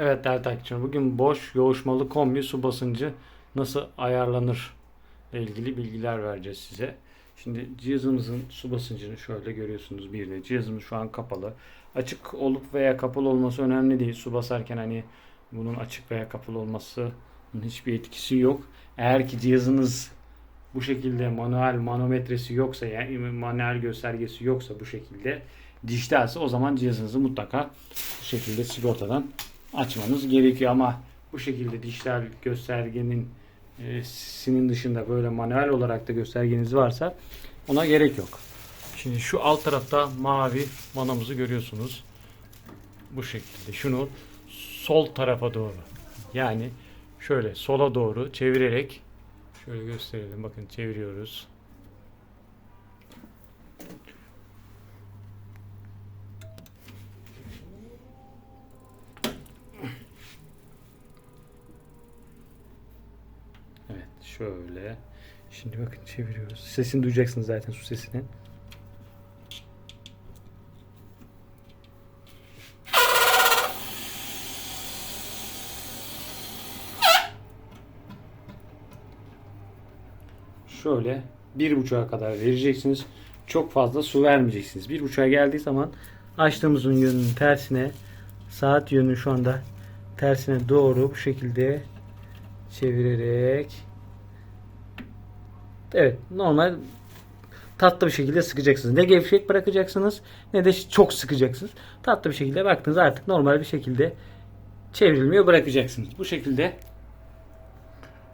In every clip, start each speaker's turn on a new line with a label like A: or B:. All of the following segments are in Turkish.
A: Evet değerli takipçilerim bugün boş yoğuşmalı kombi su basıncı nasıl ayarlanır ile ilgili bilgiler vereceğiz size. Şimdi cihazımızın su basıncını şöyle görüyorsunuz bir de cihazımız şu an kapalı. Açık olup veya kapalı olması önemli değil. Su basarken hani bunun açık veya kapalı olmasının hiçbir etkisi yok. Eğer ki cihazınız bu şekilde manuel manometresi yoksa yani manuel göstergesi yoksa bu şekilde dijitalse o zaman cihazınızı mutlaka bu şekilde sigortadan açmanız gerekiyor ama bu şekilde dijital göstergenin e, sinin dışında böyle manuel olarak da göstergeniz varsa ona gerek yok. Şimdi şu alt tarafta mavi vanamızı görüyorsunuz. Bu şekilde. Şunu sol tarafa doğru yani şöyle sola doğru çevirerek şöyle gösterelim. Bakın çeviriyoruz. Evet şöyle. Şimdi bakın çeviriyoruz. Sesini duyacaksınız zaten su sesini. Şöyle bir buçuğa kadar vereceksiniz. Çok fazla su vermeyeceksiniz. Bir buçuğa geldiği zaman açtığımızın yönünün tersine saat yönü şu anda tersine doğru bu şekilde çevirerek evet normal tatlı bir şekilde sıkacaksınız. Ne gevşek bırakacaksınız ne de çok sıkacaksınız. Tatlı bir şekilde baktınız artık normal bir şekilde çevrilmiyor bırakacaksınız. Bu şekilde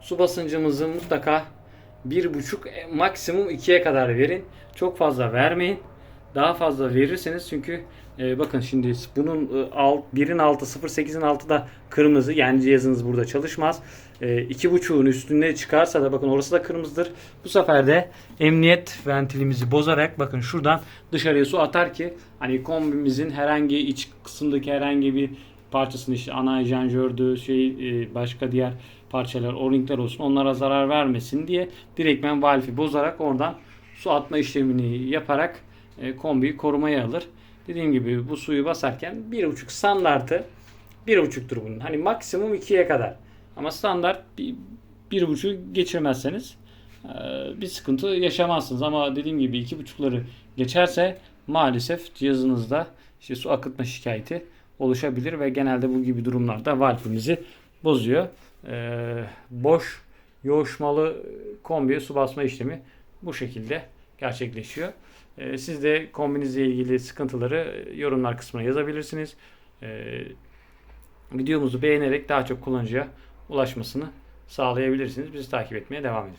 A: su basıncımızı mutlaka bir buçuk e, maksimum ikiye kadar verin. Çok fazla vermeyin. Daha fazla verirseniz çünkü e, bakın şimdi bunun e, alt, 1'in altı 0.8'in altı da kırmızı yani cihazınız burada çalışmaz. E, iki buçuğun üstünde çıkarsa da bakın orası da kırmızıdır. Bu sefer de emniyet ventilimizi bozarak bakın şuradan dışarıya su atar ki hani kombimizin herhangi iç kısımdaki herhangi bir parçasını işte ana janjördü şey e, başka diğer parçalar o-ringler olsun onlara zarar vermesin diye direktmen valfi bozarak oradan su atma işlemini yaparak kombiyi korumaya alır. Dediğim gibi bu suyu basarken 1.5 standartı 1.5'tur bunun. Hani maksimum 2'ye kadar. Ama standart 1.5'ü geçirmezseniz e, bir sıkıntı yaşamazsınız. Ama dediğim gibi 2.5'ları geçerse maalesef cihazınızda işte su akıtma şikayeti oluşabilir ve genelde bu gibi durumlarda valfimizi bozuyor. Ee, boş yoğuşmalı kombiye su basma işlemi bu şekilde gerçekleşiyor. Ee, siz de kombinizle ilgili sıkıntıları yorumlar kısmına yazabilirsiniz. Ee, videomuzu beğenerek daha çok kullanıcıya ulaşmasını sağlayabilirsiniz. Bizi takip etmeye devam edin.